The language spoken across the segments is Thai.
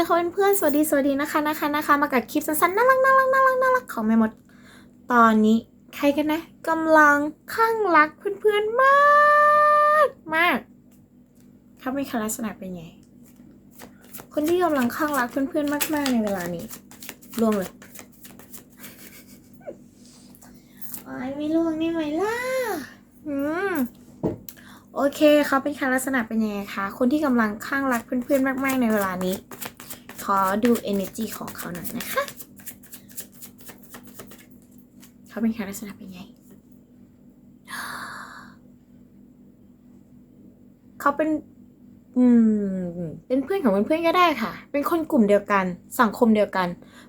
ค่ะเพื่อนๆสวัสดีสวัสดีนะคะนะคะนะคะมากับคลิปสั้นๆน่ารักน่ารักน่ารักน่ารักของแม่มด ตอนนี้ใครกันนะกำลังข้างรักเพื่อนๆมากมากเขาเป็นคลักษณะเป็นไง คนที่กำลังข้างรักเพื่อนๆมาก ๆ ในเวลานี้ล่วงเลยโอ้ไม่ล่วงนี่ไหมล่ะอืมโอเคเขาเป็นคลักษณะเป็นยังไงคะ คนที่กำลังข้างรักเพื่อนๆ มาก ๆ ในเวลานี้ อดู energy ของเขาหน่อยนะคะ เขาเป็นคาลักษณะเป็นไง เขาเป็น อืม เป็นเพื่อนของเพื่อนๆก็ได้ค่ะ เป็นคนกลุ่มเดียวกัน สังคมเดียวกัน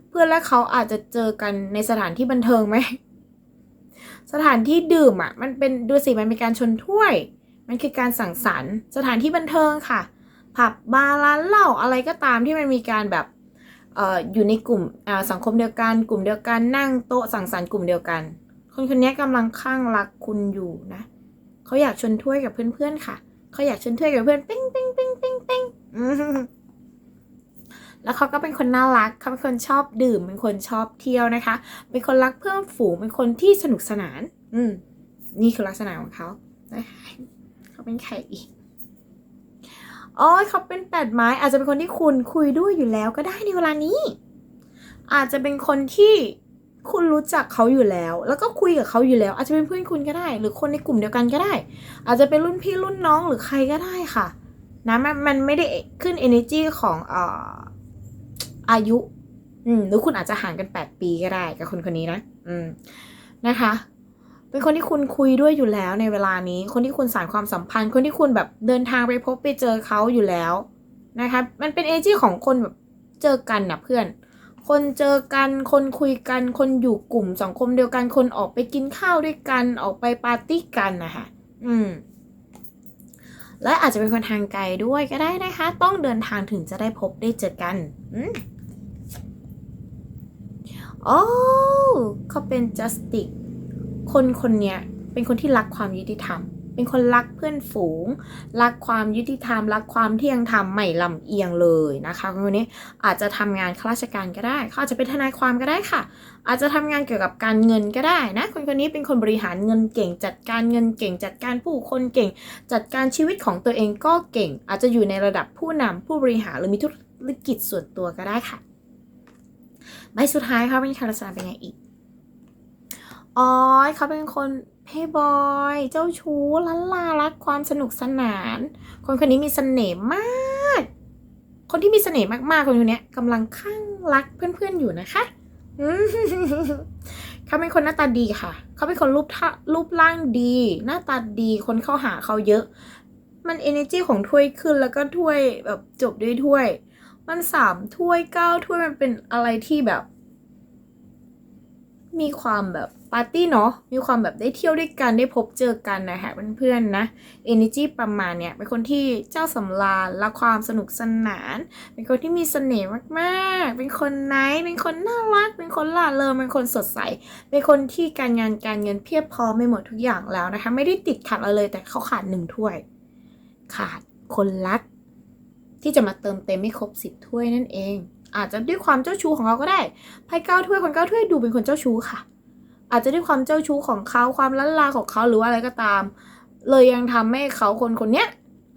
เพื่อนและเขาอาจจะเจอกันในสถานที่บันเทิงไหม สถานที่ดื่มอะ มันเป็นดูสิมันเป็นการชนถ้วย มันคือการสั่งสรรค์ สถานที่บันเทิงค่ะ ผับบาร์ร้านเหล้าอะไรก็ตามที่มันมีการแบบเอ่ออยู่ในกลุ่มอ่าสังคมเดียวกัน กลุ่มเดียวกันนั่งโต๊ะสังสรรค์กลุ่มเดียวกัน คนคนนี้กำลังข้างรักคุณอยู่นะเขาอยากชนถ้วยกับเพื่อนๆค่ะเขาอยากชนถ้วยกับเพื่อนปิ้งปิ้งปิ้งปิ้งปิ้งแล้วเขาก็เป็นคนน่ารักเขาเป็นคนชอบดื่ม เป็นคนชอบเที่ยวนะคะ เป็นคนรักเพื่อนฝูง เป็นคนที่สนุกสนาน อืม นี่คือลักษณะของเขานะคะเขาเป็นใครอีก อ๋อเขาเป็นแปดไม้ อาจจะเป็นคนที่คุณคุยด้วยอยู่แล้วก็ได้ในเวลานี้ อาจจะเป็นคนที่คุณรู้จักเขาอยู่แล้ว แล้วก็คุยกับเขาอยู่แล้ว อาจจะเป็นเพื่อนคุณก็ได้ หรือคนในกลุ่มเดียวกันก็ได้ อาจจะเป็นรุ่นพี่รุ่นน้องหรือใครก็ได้ค่ะนะมันมันไม่ได้ขึ้น energy ของเอ่ออายุ อืมหรือคุณอาจจะห่างกัน 8 ปีก็ได้กับคนคนนี้นะ อืมนะคะ เป็นคนที่คุณคุยด้วยอยู่แล้วในเวลานี้ คนที่คุณสานความสัมพันธ์ คนที่คุณแบบเดินทางไปพบไปเจอเขาอยู่แล้วนะคะ มันเป็นเอจีของคนแบบเจอกันนะเพื่อน คนเจอกัน คนคุยกัน คนอยู่กลุ่มสังคมเดียวกัน คนออกไปกินข้าวด้วยกัน ออกไปปาร์ตี้กันนะคะอืม และอาจจะเป็นคนทางไกลด้วยก็ได้นะคะ ต้องเดินทางถึงจะได้พบได้เจอกัน อืมโอ้เขาเป็น justice คนคนเนี้ยเป็นคนที่รักความยุติธรรม เป็นคนรักเพื่อนฝูง รักความยุติธรรม รักความเที่ยงธรรมไม่ลำเอียงเลยนะคะคนคนนี้อาจจะทำงานข้าราชการก็ได้เขาอาจจะเป็นทนายความก็ได้ค่ะ อาจจะทำงานเกี่ยวกับการเงินก็ได้นะ คนคนนี้เป็นคนบริหารเงินเก่ง จัดการเงินเก่ง จัดการผู้คนเก่ง จัดการชีวิตของตัวเองก็เก่ง อาจจะอยู่ในระดับผู้นำผู้บริหารหรือมีธุรกิจส่วนตัวก็ได้ค่ะใบสุดท้ายค่ะเป็นคาราสนาเป็นไงอีก อ๋อเขาเป็นคนเพย์บอย เจ้าชู้ลันลารักความสนุกสนาน คนคนนี้มีเสน่ห์มาก คนที่มีเสน่ห์มากๆคนคนนี้กำลังข้างรักเพื่อนๆอยู่นะคะเขาเป็นคนหน้าตาดีค่ะ เขาเป็นคนรูปท่ารูปร่างดี หน้าตาดีคนเข้าหาเขาเยอะ มัน energy ของถ้วยขึ้นแล้วก็ถ้วยแบบจบด้วยถ้วย มันสามถ้วยเก้าถ้วยมันเป็นอะไรที่แบบ มีความแบบปาร์ตี้เนาะ มีความแบบได้เที่ยวด้วยกัน ได้พบเจอกันนะคะเพื่อนๆนะ energy ประมาณเนี้ย เป็นคนที่เจ้าสำราญและความสนุกสนาน เป็นคนที่มีเสน่ห์มากๆ เป็นคนไนท์เป็นคนน่ารัก เป็นคนล่าเริง เป็นคนสดใส เป็นคนที่การงานการเงินเพียบพร้อมไม่หมดทุกอย่างแล้วนะคะ ไม่ได้ติดขัดอะไรเลย แต่เขาขาดหนึ่งถ้วย ขาดคนรัก ที่จะมาเติมเต็มให้ครบสิบถ้วยนั่นเอง อาจจะด้วยความเจ้าชู้ของเขาก็ได้ไพ่เก้าถ้วยคนเก้าถ้วยดูเป็นคนเจ้าชู้ค่ะ อาจจะด้วยความเจ้าชู้ของเขาความล้านลาของเขาหรือว่าอะไรก็ตาม เลยยังทำให้เขาคนคนเนี้ย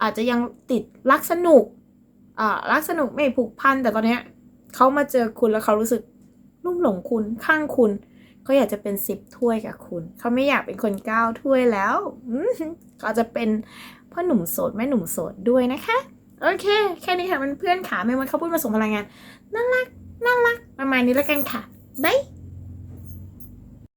อาจจะยังติดรักสนุกอ่ารักสนุกไม่ผูกพันแต่ตอนเนี้ยเขามาเจอคุณแล้วเขารู้สึกลุ่มหลงคุณข้างคุณเขาอยากจะเป็นสิบถ้วยกับคุณ เขาไม่อยากเป็นคนเก้าถ้วยแล้วอืมเขาจะเป็นพ่อหนุ่มโสดแม่หนุ่มโสดด้วยนะคะ โอเค แค่นี้ค่ะเพื่อนๆขาไม่ว่าเขาพูดมาส่งพลังงานน่ารักน่ารักประมาณนี้แล้วกันค่ะบาย